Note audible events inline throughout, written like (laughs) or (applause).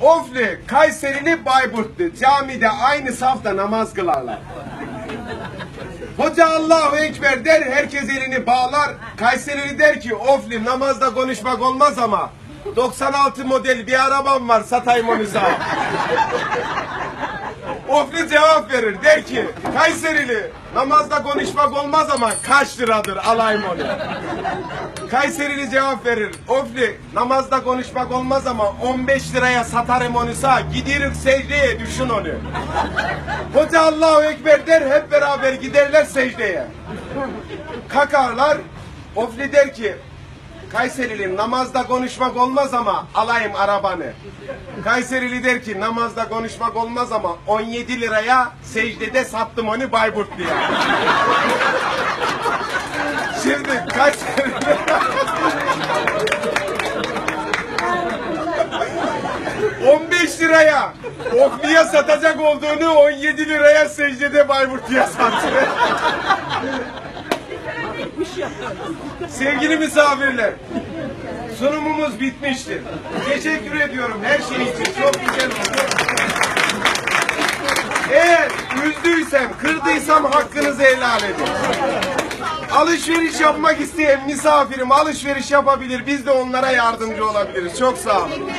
Ofli, Kayserili, Bayburtlu. Camide aynı safta namaz kılarlar. Hoca Allahu Ekber der, herkes elini bağlar. Kayserili der ki, Ofli namazda konuşmak olmaz ama 96 model bir arabam var, satayım onu sana. Ofli cevap verir, der ki, Kayserili namazda konuşmak olmaz ama kaç liradır, alayım onu. Kayserili cevap verir. Ofli namazda konuşmak olmaz ama 15 liraya satarım onu sağ. Gidirik secdeye düşün onu. Hoca Allahu Ekber der hep beraber giderler secdeye. Kakarlar. Ofli der ki Kayserili namazda konuşmak olmaz ama alayım arabanı. Kayserili der ki namazda konuşmak olmaz ama 17 liraya secdede sattım onu Bayburtlu'ya. (laughs) Şimdi Kayserili (laughs) 15 liraya Ofli'ye satacak olduğunu 17 liraya secdede Bayburt'uya sattı. (laughs) Sevgili misafirler, sunumumuz bitmiştir. Teşekkür ediyorum her şey için. Çok güzel oldu. Eğer üzdüysem, kırdıysam hakkınızı helal edin. Alışveriş yapmak isteyen misafirim alışveriş yapabilir. Biz de onlara yardımcı olabiliriz. Çok sağ olun.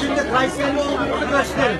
Şimdi olduğumuzu gösterin.